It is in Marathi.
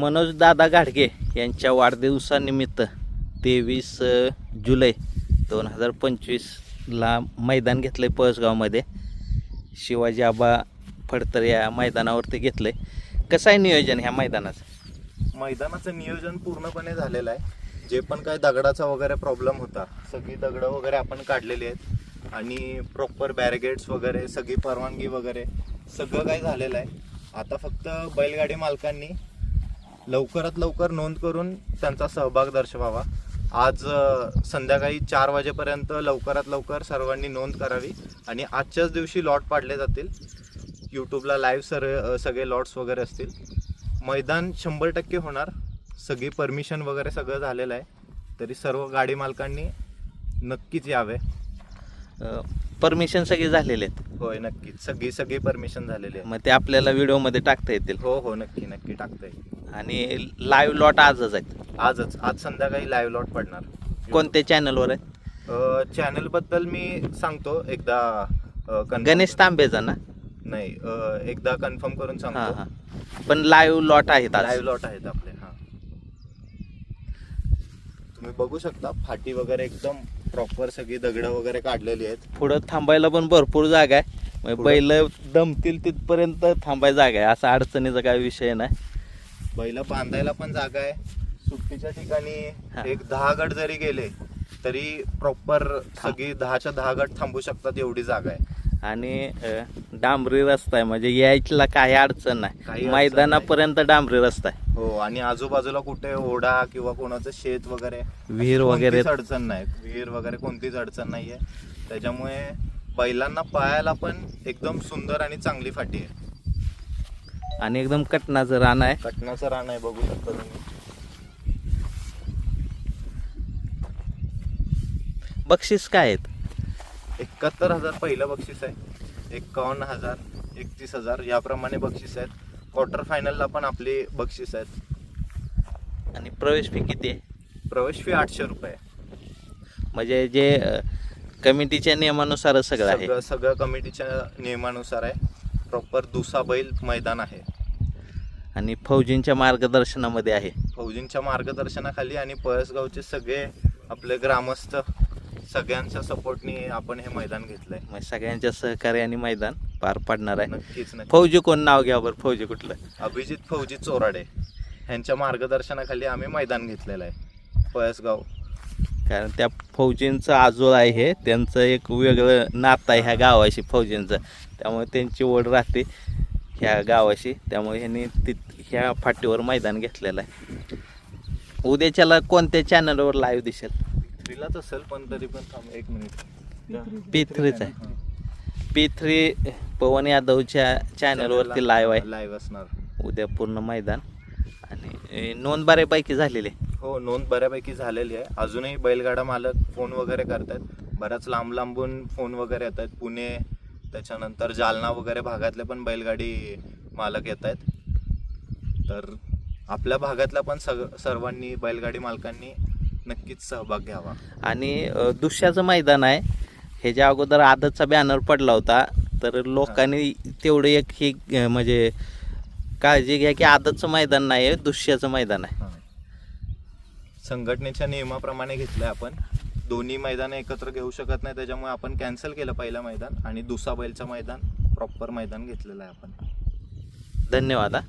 मनोज दादा गाडगे यांच्या वाढदिवसानिमित्त तेवीस जुलै दोन हजार पंचवीसला मैदान घेतलं आहे पळसगावमध्ये. शिवाजी आबा फडतर या मैदानावरती घेतलं आहे कसं आहे नियोजन ह्या मैदानाचं? मैदानाचं नियोजन पूर्णपणे झालेलं आहे. जे पण काय दगडाचा वगैरे प्रॉब्लेम होता सगळी दगडं वगैरे आपण काढलेली आहेत. आणि प्रॉपर बॅरिगेड्स वगैरे सगळी परवानगी वगैरे सगळं काय झालेलं आहे. आता फक्त बैलगाडी मालकांनी लवकरात लवकर नोंद करून त्यांचा सहभाग दर्शवावा. आज संध्याकाळी चार वाजेपर्यंत लवकरात लवकर सर्वांनी नोंद करावी आणि आजच्याच दिवशी लॉट पाडले जातील. यूट्यूबला लाईव्ह सर सगळे लॉट्स वगैरे असतील. मैदान शंभर टक्के होणार. सगळी परमिशन वगैरे सगळं झालेलं आहे. तरी सर्व गाडी मालकांनी नक्कीच यावे. परमिशन सगळे झालेले आहेत. होय नक्कीच. सगळी सगळी परमिशन झालेली आहे मग ते आपल्याला व्हिडिओमध्ये टाकता येतील. हो हो नक्की नक्की टाकता येईल. आणि लाईव्ह लॉट आजच आहेत. आजच आज संध्याकाळी लाईव्ह लॉट पडणार. कोणत्या चॅनलवर आहे चॅनलबद्दल मी सांगतो. एकदा अ, confirm- गणेश तांबेचा ना? नाही अ, एकदा कन्फर्म करून हां सांगतो. हां. पण लाईव्ह लॉट आहेत आज. लाईव्ह लॉट आहेत आपले हा. तुम्ही बघू शकता फाटी वगैरे एकदम प्रॉपर सगळी दगड वगैरे काढलेली आहेत. पुढं थांबायला पण भरपूर जागा आहे. म्हणजे बैल दमतील तिथपर्यंत थांबायला जागा आहे. असा अडचणीचा काही विषय नाही. बैल बांधायला पण जागा आहे. सुट्टीच्या. ठिकाणी एक दहा गट जरी गेले तरी प्रॉपर सगळी दहाच्या दहा गट थांबू शकतात एवढी जागा आहे. आणि डांबरी रस्ता आहे. म्हणजे यायला काही अडचण नाही. मैदानापर्यंत डांबरी रस्ता आहे. हो आणि आजूबाजूला कुठे ओढा किंवा कोणाचं शेत वगैरे विहीर वगैरे कोणतीच अडचण नाही. विहीर वगैरे कोणतीच अडचण नाहीये. त्याच्यामुळे बैलांना पायाला पण एकदम सुंदर आणि चांगली फाटी आहे. आणि एकदम कटनाचं रान आहे. कटनाचं रान आहे बघू शकता तुम्ही. बक्षीस काय आहेत? एकाहत्तर हजार पहिलं बक्षीस आहे. एक्कावन्न हजार एकतीस हजार याप्रमाणे बक्षीस आहेत. क्वार्टर फायनलला पण आपली बक्षीस आहेत. आणि प्रवेश फी किती आहे? प्रवेश फी आठशे रुपये. म्हणजे जे कमिटीच्या नियमानुसारच सगळं आहे. सगळं कमिटीच्या नियमानुसार आहे. प्रॉपर दुसा बैल मैदान आहे. आणि फौजींच्या मार्गदर्शनामध्ये आहे. फौजींच्या मार्गदर्शनाखाली आणि पळसगावचे सगळे आपले ग्रामस्थ सगळ्यांच्या सपोर्टनी आपण हे मैदान घेतलंय. मग सगळ्यांच्या सहकार्याने मैदान पार पाडणार आहे. नक्कीच नक्की फौजी कोण? नाव घ्या बरं फौजी कुठलं? अभिजित फौजी चोराडे. यांच्या मार्गदर्शनाखाली आम्ही मैदान घेतलेलं आहे. पळसगाव. कारण त्या फौजींचं आजोळ आहे हे. त्यांचं एक वेगळं नातं आहे ह्या गावाशी फौजींचं. त्यामुळे त्यांची ओढ राहते ह्या गावाशी. त्यामुळे ह्यांनी ति ह्या फाटीवर मैदान घेतलेलं आहे. उद्याच्याला कोणत्या चॅनलवर लाईव्ह दिसेल? थ्रीलाच असेल पण तरी पण थांब एक मिनिट. पी थ्रीच आहे. पी थ्री पवन यादवच्या चॅनलवरती लाईव्ह आहे. लाईव्ह असणार. उद्या पूर्ण मैदान. आणि नोंद बऱ्यापैकी झालेली आहे. हो नोंद बऱ्यापैकी झालेली आहे. अजूनही बैलगाडा मालक फोन वगैरे करतात बऱ्याच लांब लांबून फोन वगैरे येत आहेत पुणे त्याच्यानंतर जालना वगैरे भागातले पण बैलगाडी मालक येत आहेत तर आपल्या भागातल्या पण सग सर्वांनी बैलगाडी मालकांनी नक्कीच सहभाग घ्यावा. आणि दुसऱ्याचं मैदान आहे. ह्याच्या अगोदर आदतचा बॅनर पडला होता तर लोकांनी तेवढं एक ही म्हणजे काळजी घ्या की आदतचं मैदान नाही आहे दुसऱ्याचं मैदान आहे. संघटनेच्या नियमाप्रमाणे घेतलंय आपण. दोन्ही मैदान एकत्र घेऊ शकत नाही त्याच्यामुळे आपण कॅन्सल केलं पहिलं मैदान आणि दुसरा बैलचं मैदान प्रॉपर मैदान घेतलेलं आहे आपण. धन्यवाद हा.